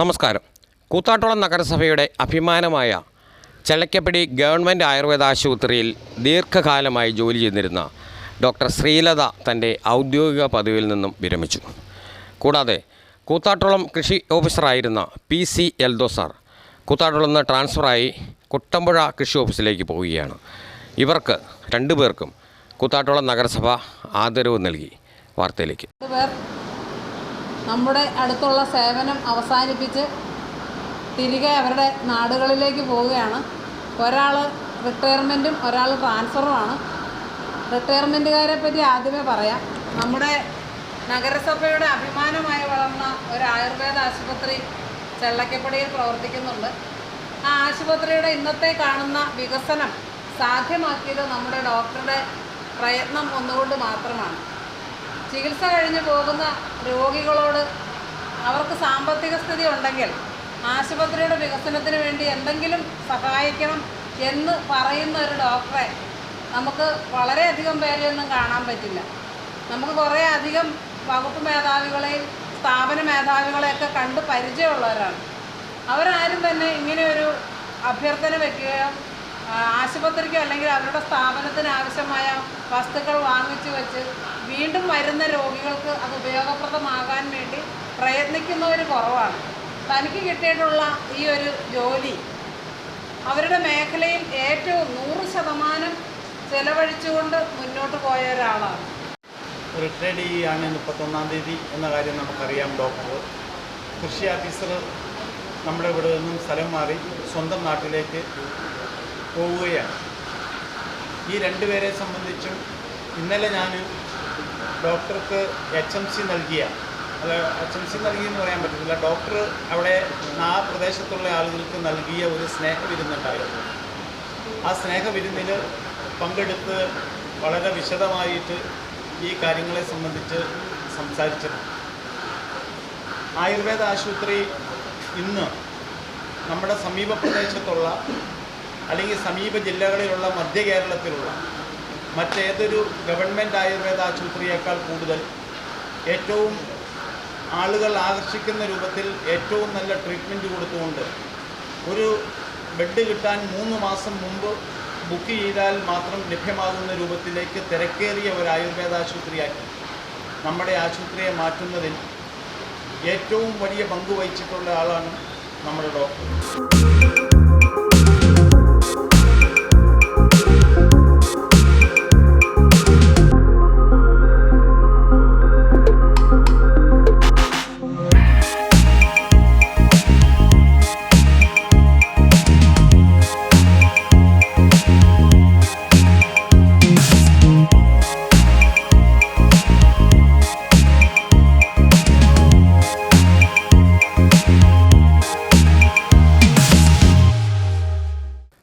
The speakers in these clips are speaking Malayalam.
നമസ്കാരം. കൂത്താട്ടോളം നഗരസഭയുടെ അഭിമാനമായ ചെള്ളക്കപ്പടി ഗവൺമെന്റ് ആയുർവേദ ആശുപത്രിയിൽ ദീർഘകാലമായി ജോലി ചെയ്തിരുന്ന ഡോക്ടർ ശ്രീലത തന്റെ ഔദ്യോഗിക പദവിയിൽ നിന്നും വിരമിച്ചു. കൂടാതെ കൂത്താട്ടോളം കൃഷി ഓഫീസറായിരുന്ന P C Eldho sir Koothattukulam നിന്ന് ട്രാൻസ്ഫറായി കുട്ടമ്പുഴ കൃഷി ഓഫീസിലേക്ക് പോവുകയാണ്. ഇവർക്ക് രണ്ടുപേർക്കും കൂത്താട്ടോളം നഗരസഭ ആദരവ് നൽകി. വാർത്തയിലേക്ക്. നമ്മുടെ അടുത്തുള്ള സേവനം അവസാനിപ്പിച്ച് തിരികെ അവരുടെ നാടുകളിലേക്ക് പോവുകയാണ്. ഒരാൾ റിട്ടയർമെന്റും ഒരാൾ ട്രാൻസ്ഫറുമാണ്. റിട്ടയർമെന്റുകാരെ പറ്റി ആദ്യമേ പറയാം. നമ്മുടെ നഗരസഭയുടെ അഭിമാനമായി വളർന്ന ഒരു ആയുർവേദ ആശുപത്രി ചെള്ളക്കപ്പടിയിൽ പ്രവർത്തിക്കുന്നുണ്ട്. ആ ആശുപത്രിയുടെ ഇന്നത്തെ കാണുന്ന വികസനം സാധ്യമാക്കിയത് നമ്മുടെ ഡോക്ടറുടെ പ്രയത്നം ഒന്നുകൊണ്ട് മാത്രമാണ്. ചികിത്സ കഴിഞ്ഞ് പോകുന്ന രോഗികളോട് അവർക്ക് സാമ്പത്തിക സ്ഥിതി ഉണ്ടെങ്കിൽ ആശുപത്രിയുടെ വികസനത്തിന് വേണ്ടി എന്തെങ്കിലും സഹായിക്കണം എന്ന് പറയുന്ന ഒരു ഡോക്ടറെ നമുക്ക് വളരെയധികം പേരെയൊന്നും കാണാൻ പറ്റില്ല. നമുക്ക് കുറേ അധികം വകുപ്പ് മേധാവികളെയും സ്ഥാപന മേധാവികളെയൊക്കെ കണ്ട് പരിചയമുള്ളവരാണ്. അവരാരും തന്നെ ഇങ്ങനെയൊരു അഭ്യർത്ഥന വെക്കുകയോ ആശുപത്രിക്കോ അല്ലെങ്കിൽ അവരുടെ സ്ഥാപനത്തിന് ആവശ്യമായ വസ്തുക്കൾ വാങ്ങിച്ചു വെച്ച് വീണ്ടും വരുന്ന രോഗികൾക്ക് അത് ഉപയോഗപ്രദമാകാൻ വേണ്ടി പ്രയത്നിക്കുന്നവർ കുറവാണ്. തനിക്ക് കിട്ടിയിട്ടുള്ള ഈ ഒരു ജോലി അവരുടെ മേഖലയിൽ ഏറ്റവും നൂറ് ശതമാനം ചെലവഴിച്ചുകൊണ്ട് മുന്നോട്ട് പോയ ഒരാളാണ്. റിട്ടയർഡ് ചെയ്യുകയാണ് മുപ്പത്തൊന്നാം തീയതി എന്ന കാര്യം നമുക്കറിയാം ഡോക്ടർ. കൃഷി ഓഫീസർ നമ്മുടെ ഇവിടെ നിന്നും സ്ഥലം മാറി സ്വന്തം നാട്ടിലേക്ക് പോവുകയാണ്. ഈ രണ്ടുപേരെ സംബന്ധിച്ചും ഇന്നലെ ഞാൻ ഡോക്ടർക്ക് എച്ച് എം സി നൽകിയ അല്ല എച്ച് എം സി നൽകിയെന്ന് പറയാൻ പറ്റത്തില്ല. ഡോക്ടർ അവിടെ ആ പ്രദേശത്തുള്ള ആളുകൾക്ക് നൽകിയ ഒരു സ്നേഹ സ്നേഹവിരുന്നുണ്ടായിരുന്നു. ആ സ്നേഹ സ്നേഹവിരുന്നിൽ പങ്കെടുത്ത് വളരെ വിശദമായിട്ട് ഈ കാര്യങ്ങളെ സംബന്ധിച്ച് സംസാരിച്ചിരുന്നു. ആയുർവേദ ആശുപത്രി ഇന്ന് നമ്മുടെ സമീപ പ്രദേശത്തുള്ള അല്ലെങ്കിൽ സമീപ ജില്ലകളിലുള്ള മധ്യ കേരളത്തിലുള്ള മറ്റേതൊരു ഗവൺമെന്റ് ആയുർവേദ ആശുപത്രിയേക്കാൾ കൂടുതൽ ഏറ്റവും ആളുകൾ ആകർഷിക്കുന്ന രൂപത്തിൽ ഏറ്റവും നല്ല ട്രീറ്റ്മെന്റ് കൊടുത്തുകൊണ്ട് ഒരു ബെഡ് കിട്ടാൻ മൂന്ന് മാസം മുമ്പ് ബുക്ക് ചെയ്താൽ മാത്രം ലഭ്യമാകുന്ന രൂപത്തിലേക്ക് തിരക്കേറിയ ഒരു ആയുർവേദ ആശുപത്രിയാക്കി. നമ്മുടെ ആശുപത്രിയെ മാറ്റുന്നതിൽ ഏറ്റവും വലിയ പങ്ക് വഹിച്ചിട്ടുള്ള ആളാണ് നമ്മുടെ ഡോക്ടർ.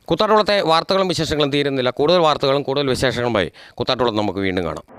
കുത്താട്ടോളത്തെ വാർത്തകളും വിശേഷങ്ങളും തീരുന്നില്ല. കൂടുതൽ വാർത്തകളും കൂടുതൽ വിശേഷങ്ങളുമായി കുത്താട്ടുളം നമുക്ക് വീണ്ടും കാണാം.